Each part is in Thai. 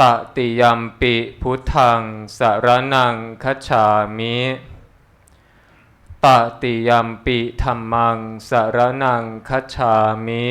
ตติยัมปิพุทธังสารนังคัจฉามิตติยัมปิธัมมังสารนังคัจฉามิ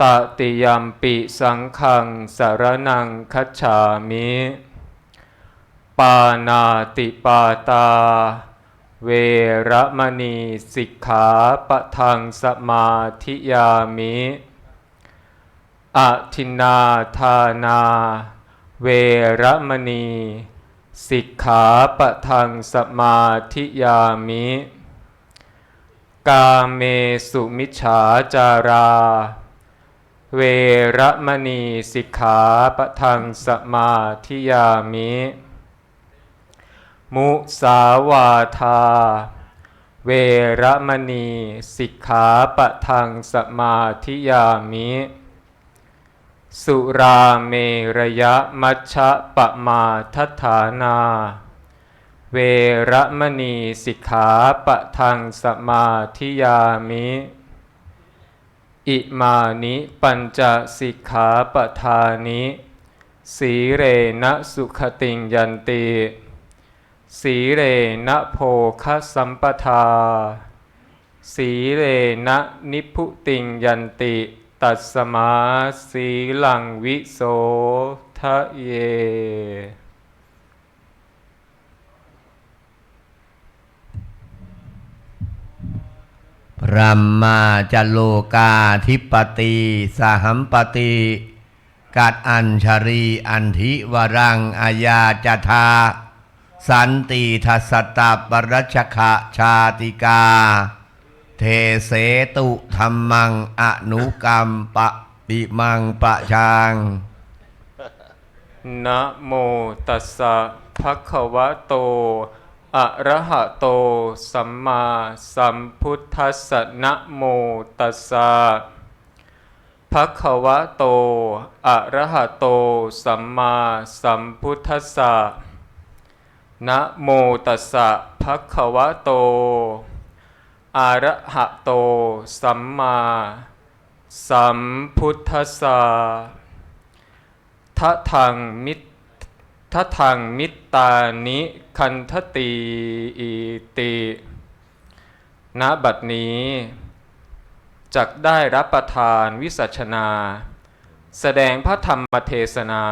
ตติยัมปิสังฆังสารนังคัจฉามิปานาติปาตา เวรมณีสิกขาปะทังสมาธิยามิ อะทินาทานา เวรมณี สิกขาปะทังสมาธิยามิ กาเมสุมิฉาจารา เวรมณีสิกขาปะทังสมาธิยามิ มุสาวาทา เวรมณีสิกขาปะทังสมาธิยามิ สุราเมระยะมัชฌะปะมาทัฐานา เวระมณีสิกขาปะทังสมาธิยามิ อิมานิปัญจสิกขาปทานิ สีเรนะสุขติงยันติสีเรนะโภคสัมปทา สีเรนะนิพุติงยันติ ตัสสมาสีลังวิโสทะเย พรัมมาจโลกาธิปติสหัมปติกัดอัญชรีอันทิวรังอาญาจทา สันติทัสตาปรัชขะชาติกา เทเสตุธรรมังอนุกรรมปะปิมังปะชางนะโมตัสสะภะคะวะโต อะระหะโต สัมมาสัมพุทธัสสะนะโมตัสสะภะคะวะโต อะระหะโต สัมมาสัมพุทธัสสะนะโมตัสสะภะคะวะโต อะระหะโต สัมมาสัมพุทธัสสะทะทังมิตทะทังมิตตานิคันทตีอิติณบัดนี้จักได้รับประทานวิสัชนา แสดงพระธรรมเทศนา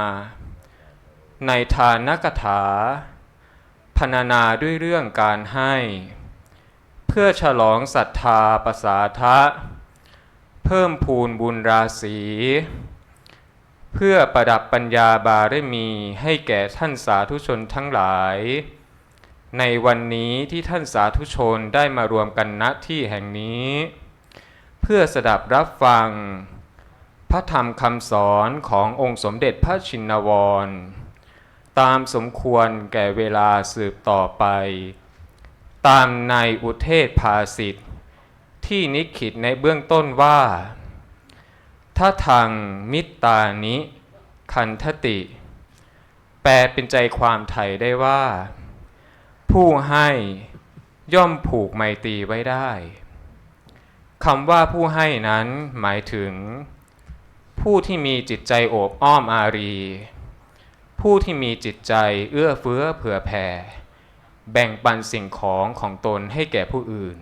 ในทานกถาพรรณนาด้วยเรื่องการให้ เพื่อฉลองศรัทธาประสาทะ เพิ่มพูนบุญราศีเพื่อประดับปัญญาบารมีให้แก่ท่านสาธุชนทั้งหลาย ในวันนี้ที่ท่านสาธุชนได้มารวมกันณที่แห่งนี้ เพื่อสดับรับฟัง พระธรรมคำสอนขององค์สมเด็จพระชินวร ตามสมควรแก่เวลาสืบต่อไป ตามในอุเทศภาสิทธิ์ที่นิขิตในเบื้องต้นว่าถ้าทางมิตตานิคันทติ แปลเป็นใจความไทยได้ว่า ผู้ให้ย่อมผูกไมตรีไว้ได้คำว่าผู้ให้นั้นหมายถึง ผู้ที่มีจิตใจโอบอ้อมอารี ผู้ที่มีจิตใจเอื้อเฟื้อเผื่อแผ่ แบ่งปันสิ่งของของตนให้แก่ผู้อื่น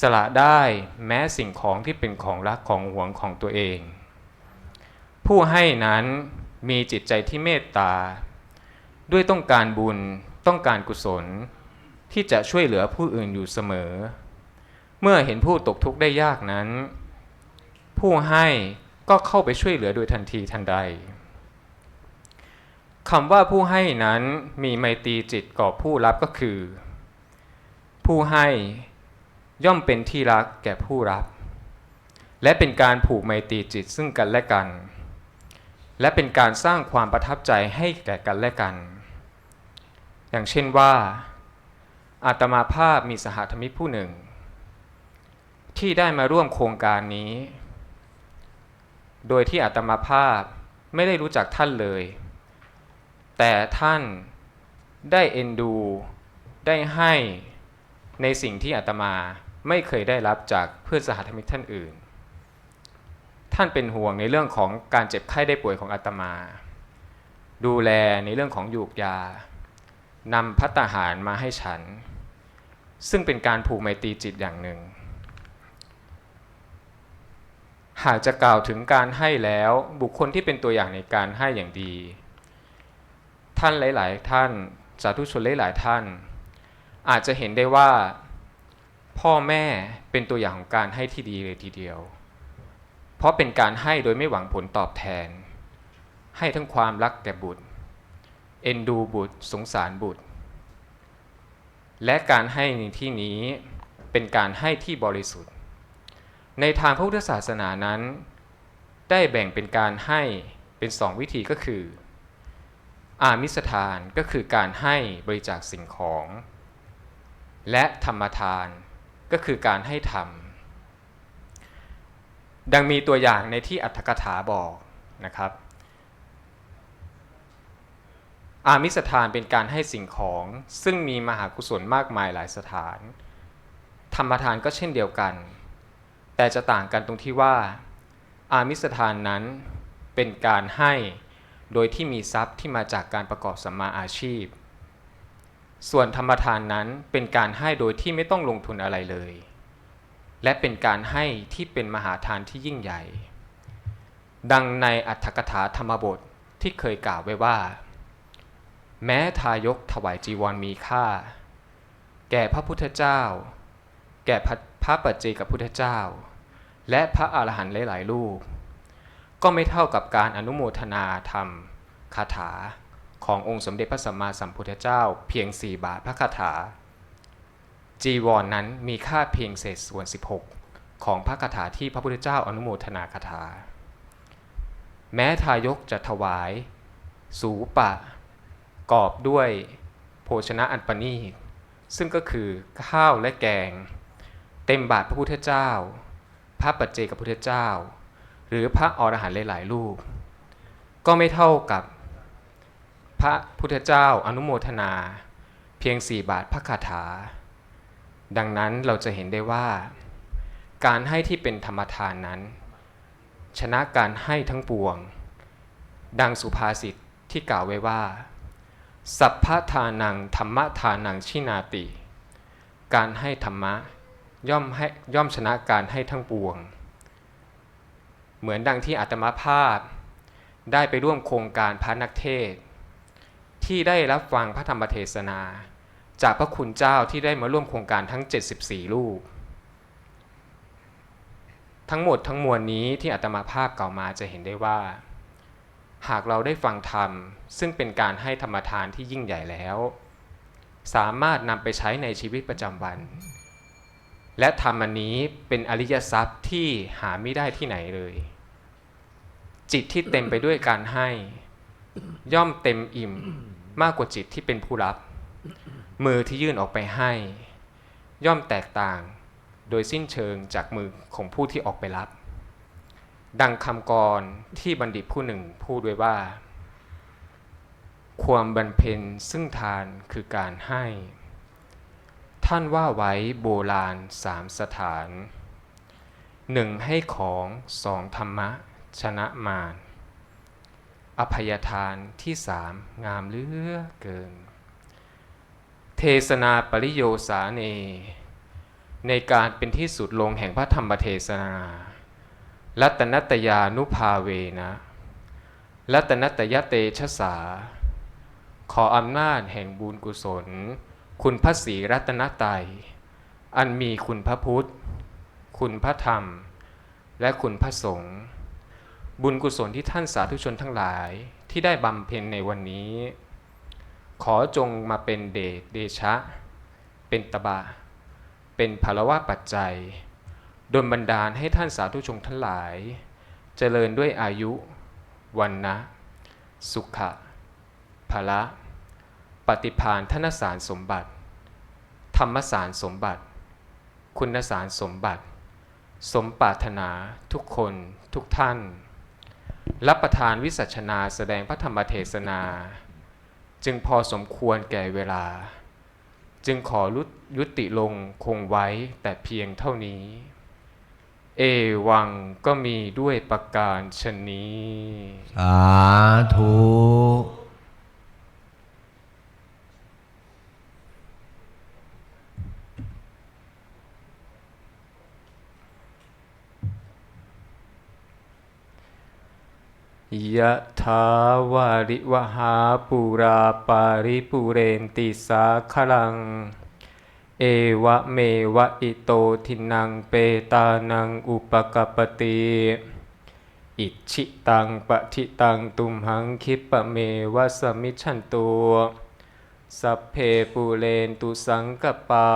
สละได้แม้สิ่งของที่เป็นของรักของหวงของตัวเอง ผู้ให้นั้นมีจิตใจที่เมตตา ด้วยต้องการบุญต้องการกุศล ที่จะช่วยเหลือผู้อื่นอยู่เสมอ เมื่อเห็นผู้ตกทุกข์ได้ยากนั้น ผู้ให้ก็เข้าไปช่วยเหลือโดยทันทีทันใด คำว่าผู้ให้นั้นมีไมตรีจิตก่อผู้รับก็คือ ผู้ให้ย่อมเป็นที่รักแก่ผู้รับ และเป็นการผูกไมตรีจิตซึ่งกันและกัน และเป็นการสร้างความประทับใจให้แก่กันและกัน อย่างเช่นว่า อาตมาภาพมีสหธรรมิกผู้หนึ่ง ที่ได้มาร่วมโครงการนี้ โดยที่อาตมาภาพไม่ได้รู้จักท่านเลย แต่ท่านได้เอ็นดูได้ให้ในสิ่งที่อาตมาไม่เคยได้รับจากเพื่อนสหธรรมิกท่านอื่น ท่านเป็นห่วงในเรื่องของการเจ็บไข้ได้ป่วยของอาตมา ดูแลในเรื่องของยูกยานำพัตตาหารมาให้ฉัน ซึ่งเป็นการผูกไมตรีจิตอย่างหนึ่ง หากจะกล่าวถึงการให้แล้วบุคคลที่เป็นตัวอย่างในการให้อย่างดี ท่านหลาย ๆ ท่านสาธุชนหลาย ๆ ท่าน อาจจะเห็นได้ว่าพ่อแม่เป็นตัวอย่างของการให้ที่ดีเลยทีเดียว เพราะเป็นการให้โดยไม่หวังผลตอบแทน ให้ทั้งความรักแก่บุตร เอ็นดูบุตร สงสารบุตร และการให้ในที่นี้เป็นการให้ที่บริสุทธิ์ ในทางพระพุทธศาสนานั้น ได้แบ่งเป็นการให้เป็นสองวิธีก็คือ อามิสทานก็คือการให้บริจาคสิ่งของ และธรรมทานก็คือการให้ธรรม ดังมีตัวอย่างในที่อัตถกถาบอกนะครับ อามิสทานเป็นการให้สิ่งของซึ่งมีมหากุศลมากมายหลายสถาน ธรรมทานก็เช่นเดียวกัน แต่จะต่างกันตรงที่ว่า อามิสทานนั้นเป็นการให้ โดยที่มีทรัพย์ที่มาจากการประกอบสัมมาอาชีพ ส่วนธรรมทานนั้นเป็นการให้โดยที่ไม่ต้องลงทุนอะไรเลย และเป็นการให้ที่เป็นมหาทานที่ยิ่งใหญ่ ดังในอัตถกถาธรรมบทที่เคยกล่าวไว้ว่า แม้ทายกถวายจีวรมีค่า แก่พระพุทธเจ้า แก่พระพระปัจเจกพุทธเจ้า และพระอาหารหันต์หลายๆรูป ก็ไม่เท่ากับการอนุโมทนาธรรมคาถาขององค์สมเด็จพระสัมมาสัมพุทธเจ้า เพียง 4 บาทพระคาถา จีวรนนั้นมีค่าเพียงเศษส่วน 16 ของพระคาถาที่พระพุทธเจ้าอนุโมทนาคาถา แม้ทายกจะถวาย สูปะ กอบด้วยโภชนะอันปณีตซึ่งก็คือข้าวและแกง เต็มบาทพระพุทธเจ้า พระปัจเจกพุทธเจ้า รือพระอรหันต์หลายๆรูป ก็ไม่เท่ากับพระพุทธเจ้าอนุโมทนา เพียง4บาทพระคาถา ดังนั้นเราจะเห็นได้ว่า การให้ที่เป็นธรรมทานนั้น ชนะการให้ทั้งปวง ดังสุภาษิตที่กล่าวไว้ว่า สัพพทานังธรรมทานังชินาติ การให้ธรรมะย่อมให้ย่อมชนะการให้ทั้งปวง เหมือนดังที่อาตมาภาพ ได้ไปร่วมโครงการพระนักเทศ ที่ได้รับฟังพระธรรมเทศนา จากพระคุณเจ้าที่ได้มาร่วมโครงการทั้ง 74 รูป ทั้งหมดทั้งมวลนี้ที่อาตมาภาพกล่าวมาจะเห็นได้ว่า หากเราได้ฟังธรรม ซึ่งเป็นการให้ธรรมทานที่ยิ่งใหญ่แล้ว สามารถนำไปใช้ในชีวิตประจำวันและธรรมอันนี้เป็นอริยทรัพย์ที่หาไม่ได้ที่ไหนเลย จิตที่เต็มไปด้วยการให้ ย่อมเต็มอิ่มมากกว่าจิตที่เป็นผู้รับ มือที่ยื่นออกไปให้ ย่อมแตกต่าง โดยสิ้นเชิงจากมือของผู้ที่ออกไปรับ ดังคำกรที่บัณฑิตผู้หนึ่งพูดไว้ว่า ความบรรเพ็ญซึ่งทานคือการให้ ท่านว่าไว้โบราณสามสถานหนึ่งให้ของสองธรรมะ ชนะมารอภัยทานที่สามงามเหลือเกิน เทศนาปริโยสาเน ในการเป็นที่สุดลงแห่งพระธรรมเทศนา รัตนัตยานุภาเวนะ รัตนัตยเตชะสา ขออำนาจแห่งบุญกุศล คุณพระศรีรัตนตรัยอันมีคุณพระพุทธ คุณพระธรรม และคุณพระสงฆ์ บุญกุศลที่ท่านสาธุชนทั้งหลายที่ได้บำเพ็ญในวันนี้ ขอจงมาเป็นเดชเดชะ เป็นตบะ เป็นภารวะปัจจัยดลบันดาลให้ท่านสาธุชนทั้งหลาย เจริญด้วยอายุ วันนะสุขะภละ ปฏิพานธนสารสมบัติ ธรรมสารสมบัติ คุณสารสมบัติ สมปรารถนาทุกคนทุกท่าน รับประทานวิสัชนาแสดงพระธรรมเทศนา จึงพอสมควรแก่เวลา จึงขอรุยุติลงคงไว้แต่เพียงเท่านี้ เอวังก็มีด้วยประการชนนี้ สาธุ ยะถาวาริวหาปูราปาริปุเรนติสาคลัง เอวะเมวะอิโตทินังเปตานังอุปกปปติอิชิตังปะทิตังตุมหังคิปะเมวะสมิชันตุสัพเพปูเรนตุสังกปา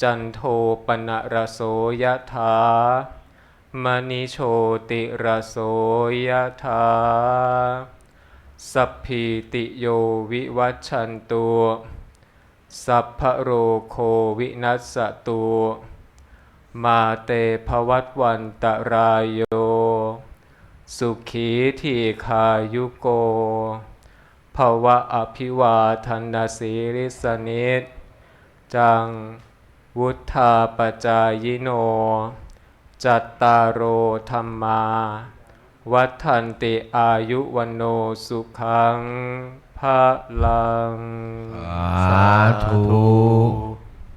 จันโทปนะระโสยะถา มณิโชติระโสยะถาสัพพิติโยวิวัชชันตุสัพพโรโควินัสสตุมาเตภวัตวันตรายโย สุขีทีคายุโกภวะอภิวาทนาสีริสนิจจัง วุธาปจายโน จัตตารโอธรรมา วัฏันติอายุวันโนสุขังภะลัง สาธุ